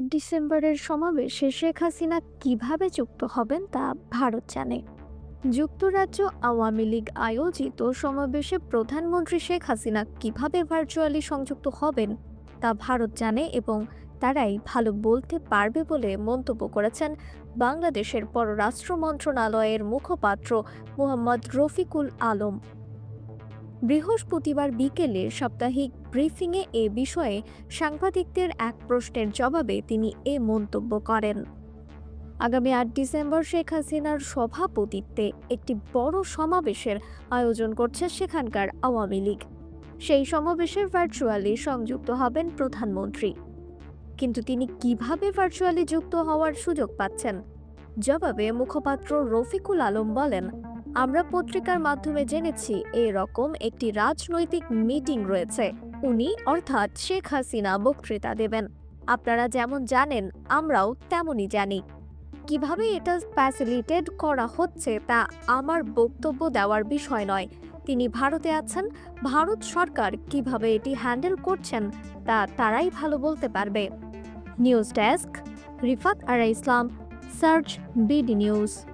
ডিসেম্বরের সমাবেশে শেখ হাসিনা কীভাবে যুক্ত হবেন তা ভারত জানে। যুক্তরাজ্য আওয়ামী লীগ আয়োজিত সমাবেশে প্রধানমন্ত্রী শেখ হাসিনা কীভাবে ভার্চুয়ালি সংযুক্ত হবেন তা ভারত জানে এবং তারাই ভালো বলতে পারবে বলে মন্তব্য করেছেন বাংলাদেশের পররাষ্ট্র মন্ত্রণালয়ের মুখপাত্র মোহাম্মদ রফিকুল আলম। বৃহস্পতিবার বিকেলে সাপ্তাহিক ব্রিফিংয়ে এ বিষয়ে সাংবাদিকদের এক প্রশ্নের জবাবে তিনি এ মন্তব্য করেন। আগামী আট ডিসেম্বর শেখ হাসিনার সভাপতিত্বে একটি বড় সমাবেশের আয়োজন করছে সেখানকার আওয়ামী লীগ। সেই সমাবেশে ভার্চুয়ালি সংযুক্ত হবেন প্রধানমন্ত্রী। কিন্তু তিনি কীভাবে ভার্চুয়ালি যুক্ত হওয়ার সুযোগ পাচ্ছেন? জবাবে মুখপাত্র রফিকুল আলম বলেন আমরা পত্রিকার মাধ্যমে জেনেছি এরকম একটি রাজনৈতিক মিটিং রয়েছে। উনি, অর্থাৎ শেখ হাসিনা, বক্তৃতা দেবেন। আপনারা যেমন জানেন, আমরাও তেমনই জানি। কীভাবে এটা ফ্যাসিলিটেট করা হচ্ছে তা আমার বক্তব্য দেওয়ার বিষয় নয়। তিনি ভারতে আছেন, ভারত সরকার কীভাবে এটি হ্যান্ডেল করছেন তা তারাই ভালো বলতে পারবে। News desk, Rifat Ara Islam, search BD news.